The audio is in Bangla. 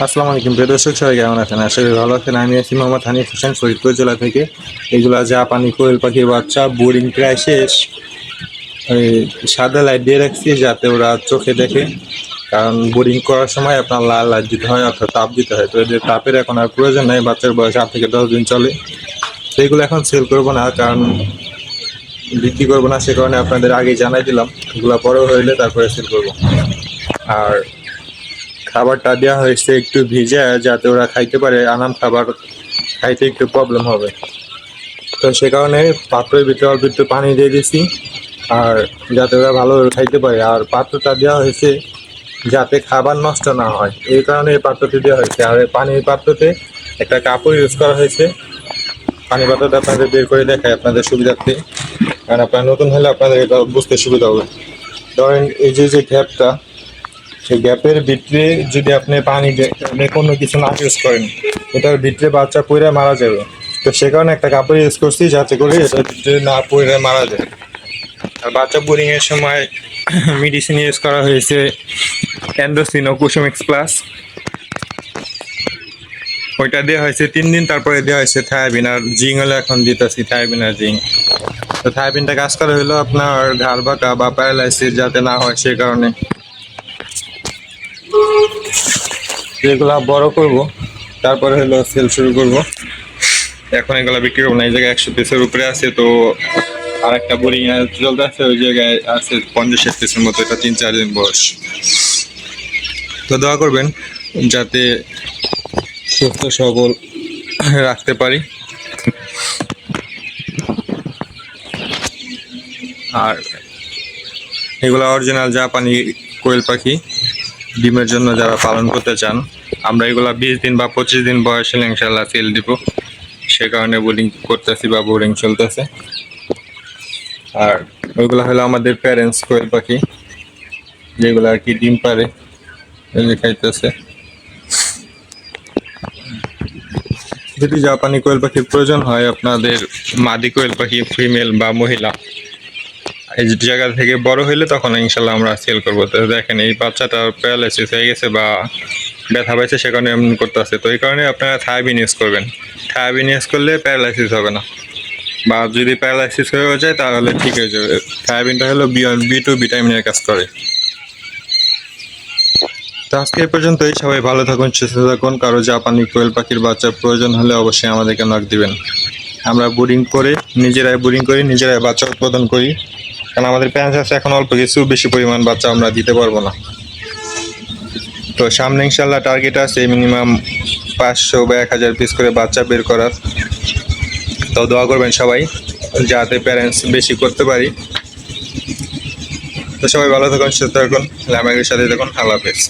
আসসালামু আলাইকুম। প্রিয় দর্শক, সবাই কেমন আছেন? আশা করি ভালো আছেন। আমি আছি মোহাম্মদ হানিফ হোসেন, ফরিদপুর জেলা থেকে। এগুলো জাপানি কোয়েল পাখির বাচ্চা, বোরিং প্রায় শেষ। ওই সাদা লাইট দিয়ে রাখছি যাতে ওরা চোখে দেখে। কারণ বোরিং করার সময় আপনার লাল লাইট দিতে হয় অর্থাৎ তাপ দিতে হয়। তো এদের তাপের এখন আর প্রয়োজন নেই, বাচ্চার বয়স আট থেকে দশ দিন চলে। তো এগুলো এখন সেল করব না, কারণ বিক্রি করব না, সে কারণে আপনাদের আগেই জানাই দিলাম। এগুলো বড় হইলে তারপরে সেল করব। আর খাবারটা দেওয়া হয়েছে একটু ভিজে, যাতে ওরা খাইতে পারে আনাম খাবার খাইতে একটু প্রবলেম হবে। তো সে কারণে পাত্রের ভিতরে অল্প একটু পানি দিয়ে দিছি, আর যাতে ওরা ভালোভাবে খাইতে পারে। আর পাত্রটা দেওয়া হয়েছে যাতে খাবার নষ্ট না হয়। এই কারণে এই পাত্রটি দেওয়া হয়েছে। আর পানির পাত্রতে একটা কাপড় ইউজ করা হয়েছে। পানি পাত্রটা আপনাদের বের করে দেখায় আপনাদের সুবিধার্থে। কারণ আপনারা নতুন হলে আপনাদের এটা বুঝতে সুবিধা হবে। ধরেন এই যে যে গ্যাপটা সেই গ্যাপের ভিতরে যদি আপনি পানি কোনো কিছু না ইউজ করেন, এটার ভিতরে বাচ্চা পড়ে মারা যাবে। তো সে কারণে একটা কাপড় ইউজ করছি যাতে করে এটার ভিতরে না পড়ে মারা যায়। আর বাচ্চা বোরিং এর সময় মেডিসিন ইউজ করা হয়েছে অ্যান্ডোসিন ও কুসুমিক্স প্লাস ওইটা দেওয়া হয়েছে তিন দিন, তারপরে দেওয়া হয়েছে থায়াবিন আর জিং হলে এখন দিতেছি থায়াবিন আর জিং তো থায়াবিনটা কাজ করা হলো আপনার ঘাড় বাঁকা বা প্যারালাইসিস যাতে না হয় সে কারণে। এগুলা বড় করব, তারপরে হলো সেল শুরু করব। এখন এগুলো বিক্রি করব না, এই জায়গায় একশো পিসের উপরে আছে, তো আর একটা বোরিং চলতে আছে ওই জায়গায় আছে পঞ্চাশ পিসের মতো, এটা তিন চার দিন বয়স। তো দোয়া করবেন, যাতে সুস্থ সবল রাখতে পারি। আর এগুলো অরিজিনাল জাপানি কোয়েল পাখি। ডিমের জন্য যারা পালন করতে চান, আমরা এগুলা বিশ দিন বা পঁচিশ দিন বয়স ইনশাল্লাহ সেল দিব। সে কারণে বোর্ডিং করতেছি বা বোর্ডিং চলতেছে। আর ওইগুলো হলো আমাদের প্যারেন্টস কোয়েল পাখি, যেগুলো আর কি ডিম পারে খাইতেছে। যদি জাপানি কোয়েল পাখির প্রয়োজন হয়, আপনাদের মাদি কোয়েল পাখি ফিমেল বা মহিলা এই জায়গা থেকে বড় হইলে তখন ইনশাল্লাহ আমরা সেল করব। তো দেখেন, এই বাচ্চাটা প্যারালাইসিস হয়ে গেছে বা ব্যথা পাইছে, সে কারণে এমন করতেছে। তো এই কারণে আপনারা থায়াবিন ইউজ করবেন। থায়াবিন ইউজ করলে প্যারালাইসিস হবে না। বা যদি প্যারালাইসিস হয়ে যায়, তাহলে ঠিক হয়ে যাবে। থায়াবিনটা হলো বি টু ভিটামিনের কাজ করে। তো আজকে এই পর্যন্তই। সবাই ভালো থাকুন, সুস্থ থাকুন। কারও জাপানি কোয়েল পাখির বাচ্চার প্রয়োজন হলে অবশ্যই আমাদেরকে নক দিবেন। আমরা বোরিং করে, নিজেরাই বোরিং করি, নিজেরাই বাচ্চা উৎপাদন করি। কারণ আমাদের প্যান্স আছে, এখন অল্প কিছু, বেশি পরিমাণ বাচ্চা আমরা দিতে পারব না। তো সামনে ইনশাল্লাহ টার্গেট আছে মিনিমাম পাঁচশো বা এক হাজার পিস করে বাচ্চা বের করার। তো দোয়া করবেন সবাই, যাতে প্যারেন্টস বেশি করতে পারি। তো সবাই ভালো থাকুন, সুস্থ থাকুন লামাগের সাথে থাকুন, আল্লাহ হাফেজ।